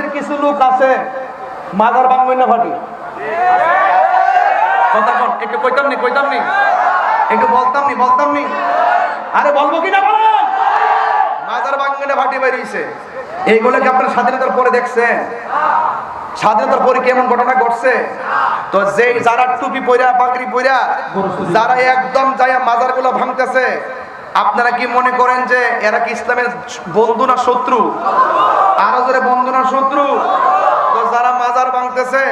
বাংলাদেশের কিছু লোক আছে মাজার বাংলা ফাটি স্বাধীনতার পরে কেমন ঘটনা ঘটছে? তো যারা টুপি পাগড়ি যারা একদম যাইয়া মাজারগুলো ভাঙতেছে, আপনারা কি মনে করেন যে এরা কি ইসলামের বন্ধু না শত্রু? আরও জোরে বন্ধু শত্রু। তো যারা মাজার ভাঙতেছে,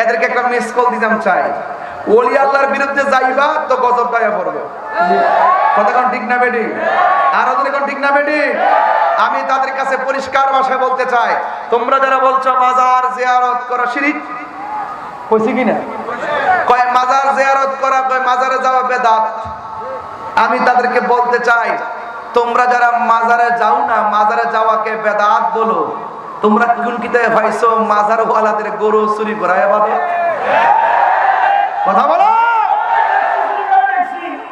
এদেরকে একটা মিস কল দিতাম চাই। ওলি আল্লাহর বিরুদ্ধে যাইবা, তো গজব গায়ে পড়বে। কথা কোন ঠিক না বেটি? আরও জোরে কোন ঠিক না বেটি? আমি তাদের কাছে পরিষ্কার ভাষায় বলতে চাই। তোমরা যারা বলছো মাজার জিয়ারত করা শিরিক, কইছি কিনা? কয় মাজার জিয়ারত করা, কয় মাজারে যাওয়া বেদাত। আমি তাদেরকে বলতে চাই তোমরা যারা মাজারে যাও না, মাজারে যাওয়াকে বেদাত বলো। তোমরা কোন কিতাবে পাইছো? মাজার ওয়ালাদের গরু চুরি করায় বাবা কথা বলো।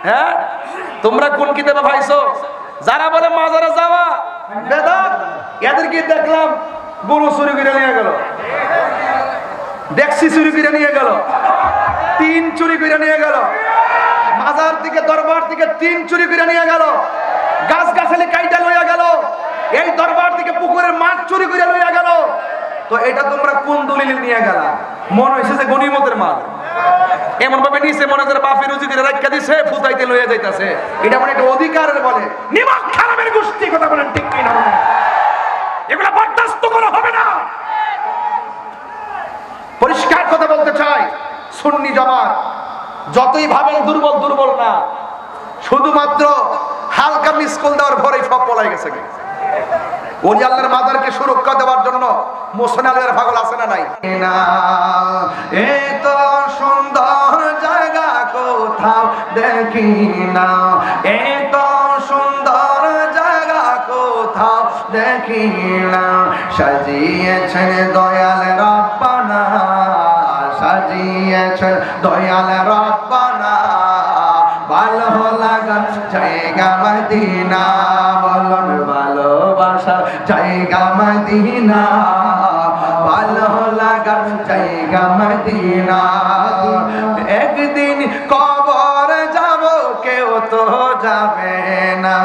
হ্যাঁ? তোমরা কোন কিতাবে পাইছো? যারা বলে মাজারে যাওয়া, বেদাত এদের কি দেখলাম গরু চুরি করে নিয়ে গেল। ডেক্সি চুরি করে নিয়ে গেল। তিন চুরি করে নিয়ে গেল। মাজার থেকে দরবার থেকে তিন চুরি করে নিয়ে গেল। গাছ গাছালি কাইটা লইয়া গেল। এই দরবার থেকে পুকুরের মাছ চুরি করে লইয়া গেল। তো এটা তোমরা কোন দলিল নিয়ে গেলা? মনে হয়েছে যে গনিমতের মাল। এমন ভাবে নিছে মনে করে উজি করে রাখা দিছে ফুতাইতে লইয়া যাইতাছে। এটা মানে একটা অধিকারের বলে। নিমক খারাপের গোষ্ঠী কথা বলেন ঠিক কিনা এগুলা বরদাস্ত করা হবে না। পরিষ্কার কথা বলতে চাই, সুন্নি জামাত, যতই ভাবেন দুর্বল দুর্বল না শুধুমাত্র হালকা মিসকল দেওয়ার পরেই সব পলাই গেছে ওলি আল্লাহর মাদারকে সুরক্ষা দেওয়ার জন্য মোসন আলের পাগল আছে না নাই? এত সুন্দর জায়গা কোথাও দেখি না এত সুন্দর জায়গা কোথাও দেখি না সাজিয়েছেন দয়াল রব্বানা, সাজিয়েছেন দয়াল রব্বানা। ভালো লাগা জায়গা মদিনা বলন ভালোবাসা, জায়গা মদিনা ভালো লাগা জায়গা মদিনা। একদিন কবর যাব, কেউ তো যাবে না।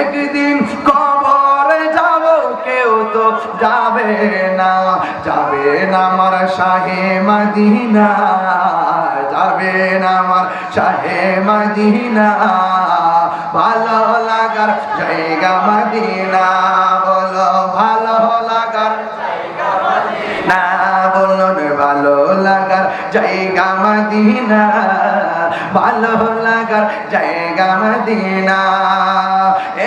একদিন কবর যাব, কেউ তো যাবে না। যাবে না আমার শাহে মদিনা। যাবে না আমার শাহে মদিনা। ভালো লাগার জায়গা মদিনা, বলো ভালো লাগার না বলুন ভালো লাগার জায়গা মদিনা, ভালো লাগার জায়গা মদিনা।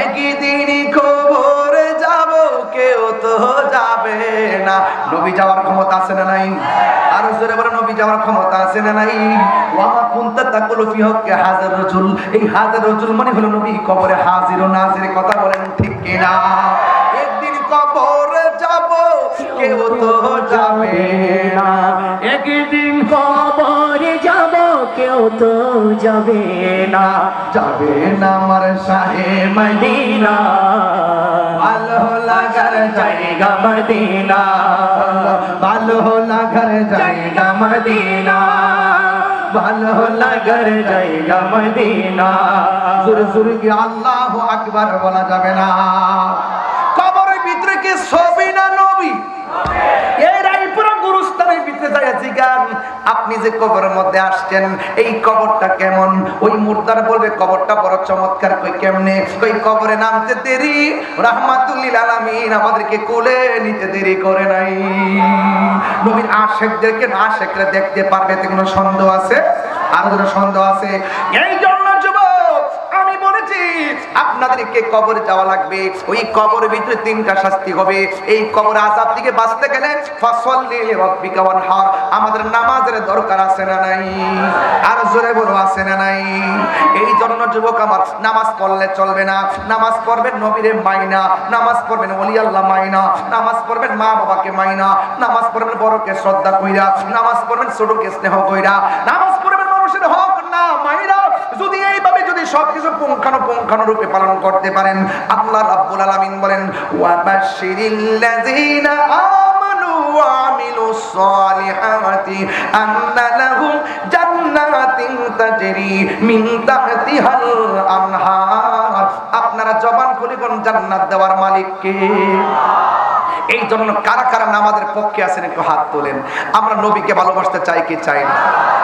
একদিন খবর যাব, কেউ তো যাবে না। নবী যাওয়ার ক্ষমতা আছে না নাই? আরও জোরে বলে নবী যাওয়ার ক্ষমতা আছে না নাই? ওয়ামা কুনতা তাকুলু ফি হক্কে হাজার রাজুল। এই হাজার রাজুল মানে হলো নবী কবরে হাজির ও নাজির কথা বলেন ঠিক কিনা? একদিন কবরে যাব কেউ তো যাবে না। একদিন কবরে যাব কেউ তো যাবে না। যাবে না আমার শাহে মদিনা। জায়গা মদিনা। ভালো লাগার জায়গা মদিনা। ভালো লাগার জায়গা মদিনা। জোরে জোরে কি আল্লাহ আকবার বলা যাবে না কবরের ভিতরে কি ছবি না নবী এই রায়পুরা গুরুস্থানের ভিতরে যায় জিগান আপনি যে কবরের মধ্যে আসছেন, এই কবরটা কেমন? ওই মুর্দার বলবে, কবরটা বড় চমৎকার, কই কেমনে? কই কবরে নামতে দেরি? রাহমাতুল্লিল আলামিন আমাদেরকে কোলে নিতে দেরি করে নাই। নবীর আশেকদেরকে না আশেকরা দেখতে পারবে এতে কোনো সন্দেহ আছে? আর কোনো সন্দেহ আছে? এই জন্য আপনাদেরকে কবরে যাওয়া লাগবে। ওই কবরের ভিতরে তিনটা শাস্তি হবে। এই কবর আজাব থেকে বাঁচতে গেলে আমাদের নামাজের দরকার আছে না নাই? আর জোরে বলো, আছে না নাই? এই জন্য যুবক আমার, নামাজ পড়লে চলবে না। নামাজ পড়বেন নবীরে মাইনা। নামাজ পড়বেন আল্লাহ মাইনা। নামাজ পড়বেন মা বাবাকে মাইনা। নামাজ পড়বেন বড়কে শ্রদ্ধা কইরা। নামাজ পড়বেন ছোটকে স্নেহ কইরা। নামাজ পড়বেন মানুষের হক না মাইরা যদি এইভাবে যদি সবকিছু পুঙ্খানো পুঙ্খানো রূপে পালন করতে পারেন। আল্লাহ রাব্বুল আলামিন বলেন ওয়া বাশশিরিল্লাযিনা আমানু সালিহাতি আন্না লাহুম জান্নাতিন তাজরি মিন তাহতিহাল আনহার। আপনারা জবান খুলে বলুন জান্নাত দেওয়ার মালিক কে এই জন্য কারা কারা নামাজের পক্ষে আছেন একটু হাত তোলেন। আমরা নবীকে ভালোবাসতে চাই কি চাই না?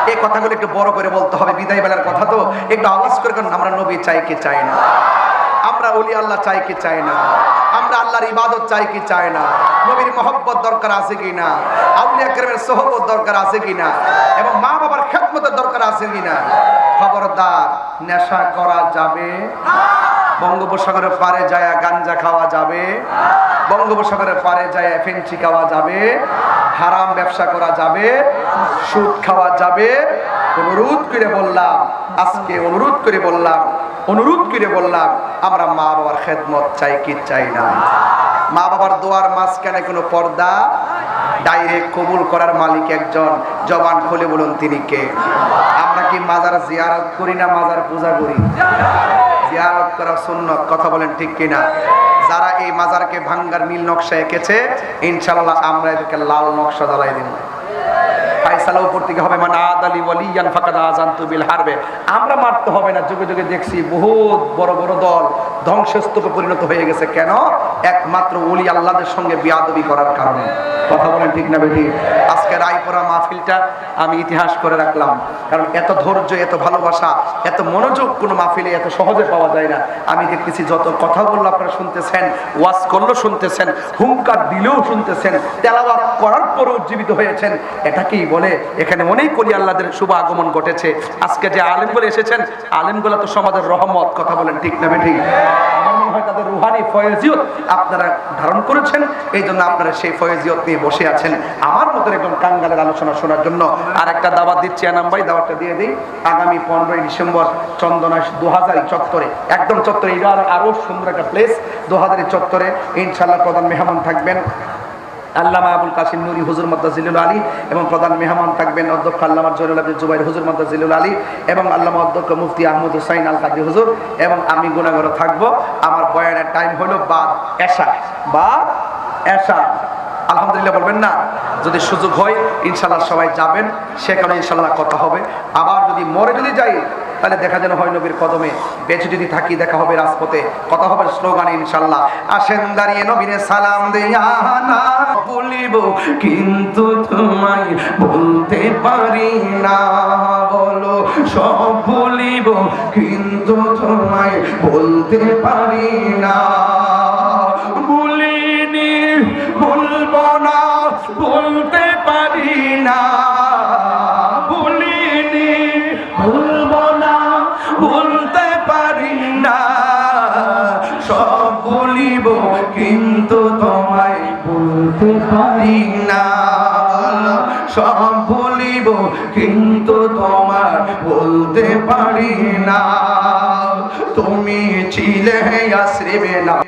এই কথাগুলো একটু বড় করে বলতে হবে, বিদায় বেলার কথা তো। একটু আওয়াজ করে কারণ আমরা নবী চাই কি চাই না। আমরা অলি আল্লাহ চাই কি চাই না। আমরা আল্লাহর ইবাদত চাই কি চাই না। নবীর মহব্বত দরকার আছে কি না? আউলিয়া কেরামের সোহবত দরকার আছে কি না? এবং মা বাবার খেদমতের দরকার আছে কি না? খবরদার, নেশা করা যাবে। বঙ্গোপসাগরের পারে যায় গাঞ্জা খাওয়া যাবে। বঙ্গোপসাগরের পারে যায় ফেঞ্চি খাওয়া যাবে। হারাম ব্যবসা করা যাবে, সুদ খাওয়া যাবে। অনুরোধ করে বললাম, আজকে অনুরোধ করে বললাম, অনুরোধ করে বললাম, আমরা মা বাবার খেদমত চাই কি চাই না। মা বাবার দোয়ার মাঝখানে কোনো পর্দা, ডাইরেক্ট কবুল করার মালিক একজন, জবান খুলে বলুন তিনি কে? আমরা কি মাজার জিয়ারত করি না মাজার পূজা করি? জিয়ারত করা সুন্নত, কথা বলেন ঠিক কিনা? যারা এই মাজারকে ভাঙ্গার নীল নকশা এঁকেছে ইনশাল্লাহ আমরা এদেরকে লাল নকশা জ্বালাই দিব। উপর থেকে হবে মানে হারবে। আমরা মারতে হবে না, যুগে যুগে দেখছি বহুত বড় বড় দল ধ্বংসস্তূপে পরিণত হয়ে গেছে। কেন? একমাত্র ওলি আল্লাহদের সঙ্গে বিয়াদবি করার কারণে। কথা বলেন ঠিক না বেটি আজকে রায়পুরা মাহফিলটা আমি ইতিহাস করে রাখলাম। কারণ এত ধৈর্য, এত ভালোবাসা, এত মনোযোগ কোনো মাহফিলে এত সহজে পাওয়া যায় না। আমি দেখতেছি যত কথা বলল আপনারা শুনতেছেন, ওয়াজ করলেও শুনতেছেন, হুঙ্কার দিলেও শুনতেছেন, তেলাওয়াত করার পরেও উজ্জীবিত হয়েছেন। এটাকেই বলে এখানে অনেক কলি আল্লাহদের শুভ আগমন ঘটেছে। আজকে যে আলেমগুলো এসেছেন, আলেমগুলো তো সমাজের রহমত, কথা বলেন ঠিক না ঠিক মনে হয় তাদের রুহানি ফয়েজিয়ত আপনারা ধারণ করেছেন এই জন্য আপনারা সেই ফয়েজিয়ত নিয়ে বসে আছেন। আমার মতো একদম কাঙ্গালের আলোচনা শোনার জন্য আর একটা দাওয়াত দিচ্ছি আনাম ভাই, দাওয়াতটা দিয়ে দিই। আগামী পনেরোই ডিসেম্বর চন্দনা দু হাজার চত্বরে, একদম চত্বরে এটা আরো- আরও সুন্দর একটা প্লেস দু হাজারের চত্বরে। ইনশাল্লাহ প্রধান মেহমান থাকবেন। আল্লামা আবুল কাসিম নুরি, হুজুর মদ্দাজিলুল আলী এবং প্রধান মেহমান থাকবেন অধ্যক্ষ আল্লামা জয়নুল আব্দুল জুবাইর, হুজুর মদ্দাজিলুল আলী এবং আল্লামা অধ্যক্ষ মুফতি আহমদ হুসাইন আল কাদি হুজুর এবং আমি গুণাগর থাকব। আমার বয়ানের টাইম হলো বাদ এশা। বা এশা। আলহামদুলিল্লাহ বলবেন না? যদি সুযোগ হয় ইনশাল্লাহ সবাই যাবেন। সেখানে ইনশাল্লাহ কথা হবে। আবার যদি মরে যদি যাই তাহলে দেখা যেন হয় নবীর কদমে, বেঁচে যদি থাকি দেখা হবে রাজপথে। কথা হবে স্লোগান ইনশাল্লাহ আসেন দাঁড়িয়ে নবীরে সালাম বলিব, কিন্তু তোমায় বলতে পারি না। বলো, সব বলিব, কিন্তু তোমায় বলতে পারি না। বলিব, কিন্তু তোমায় বলতে পারি না। সব বলিব, কিন্তু তোমার বলতে পারি না। তুমি ছিলে আশ্রিবে না।